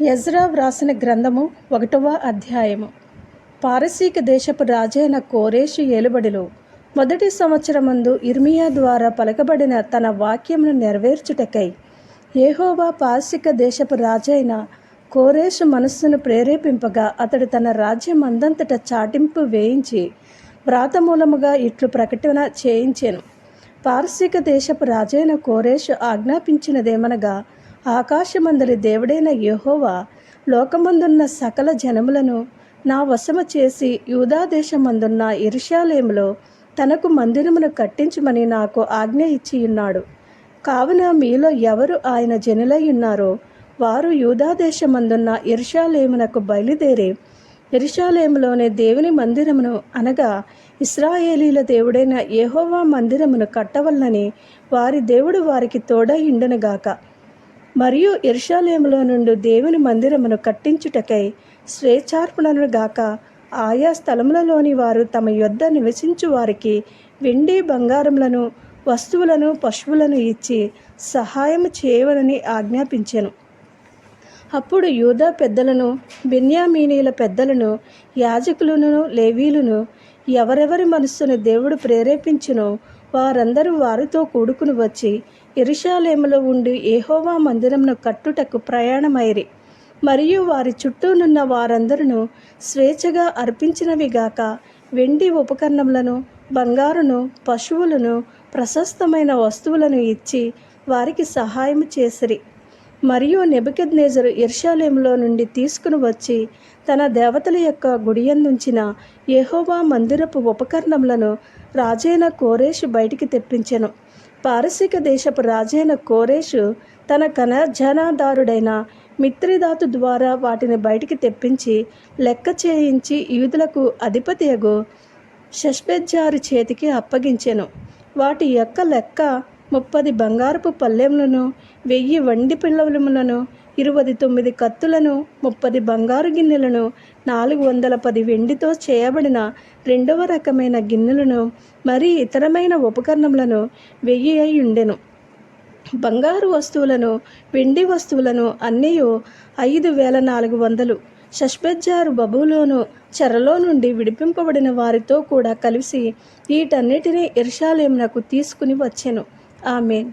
Ezra వ్రాసిన గ్రంథము ఒకటవ అధ్యాయము. పారసీక దేశపు రాజైన కోరేషు ఏలుబడిలో మొదటి సంవత్సరమందు ఇర్మియా ద్వారా పలకబడిన తన వాక్యమును నెరవేర్చుటకై ఏహోవా పారసీక దేశపు రాజైన కోరేషు మనస్సును ప్రేరేపింపగా అతడు తన రాజ్యం అందంతట చాటింపు వేయించి వ్రాతమూలముగా ఇట్లు ప్రకటన చేయించాను. పారసీక దేశపు రాజైన కోరేషు ఆజ్ఞాపించినదేమనగా ఆకాశమందలి దేవుడైన యహోవా లోకమందున్న సకల జనములను నా వశము చేసి యూదాదేశమందున్న ఇరుషాలయంలో తనకు మందిరమును కట్టించమని నాకు ఆజ్ఞ ఇచ్చి ఉన్నాడు కావున మీలో ఎవరు ఆయన జనులై ఉన్నారో వారు యూదాదేశమందున్న ఇరుషాలేమునకు బయలుదేరి ఎరుషాలేములోని దేవుని మందిరమును అనగా ఇస్రాయేలీల దేవుడైన యహోవా మందిరమును కట్టవల్లని వారి దేవుడు వారికి తోడై గాక మరియు ఎరుషాలేములో నుండి దేవుని మందిరమును కట్టించుటకై స్వేచ్ఛార్పణను గాక ఆయా స్థలములలోని వారు తమ యొద్ద నివసించు వారికి వెండి బంగారములను వస్తువులను పశువులను ఇచ్చి సహాయం చేయవలని ఆజ్ఞాపించాను. అప్పుడు యూదా పెద్దలను బెన్యామీనీల పెద్దలను యాజకులను లేవీలను ఎవరెవరి మనస్సును దేవుడు ప్రేరేపించునో వారందరూ వారితో కూడుకుని వచ్చి ఎరుషాలేములో ఉండి ఏహోవా మందిరమును కట్టుటకు ప్రయాణమైరి. మరియు వారి చుట్టూనున్న వారందరూ స్వేచ్ఛగా అర్పించినవి గాక వెండి ఉపకరణములను బంగారును పశువులను ప్రశస్తమైన వస్తువులను ఇచ్చి వారికి సహాయం చేసిరి. మరియు నెబుకెద్నేజరు ఇర్షాలయంలో నుండి తీసుకుని వచ్చి తన దేవతల యొక్క గుడియందుంచిన యెహోవా మందిరపు ఉపకరణములను రాజైన కోరేషు బయటికి తెప్పించెను. పారసీక దేశపు రాజైన కోరేషు తన కనజనాదారుడైన మిత్రిదాతు ద్వారా వాటిని బయటికి తెప్పించి లెక్క చేయించి యూదులకు అధిపతియగు షష్బెజ్జారు చేతికి అప్పగించెను. వాటి యొక్క లెక్క ముప్పది బంగారపు పల్లెములను వెయ్యి వండి పిల్లములను ఇరవై తొమ్మిది కత్తులను ముప్పది బంగారు గిన్నెలను నాలుగు వందల పది వెండితో చేయబడిన రెండవ రకమైన గిన్నెలను మరి ఇతరమైన ఉపకరణములను వెయ్యి అయి ఉండెను. బంగారు వస్తువులను వెండి వస్తువులను అన్నీ ఐదు వేల నాలుగు వందలు. షష్బెజ్జారు బబులోను చెరలో నుండి విడిపింపబడిన వారితో కూడా కలిసి వీటన్నిటినీ ఇర్షాలేమునకు తీసుకుని వచ్చెను. ആമേൻ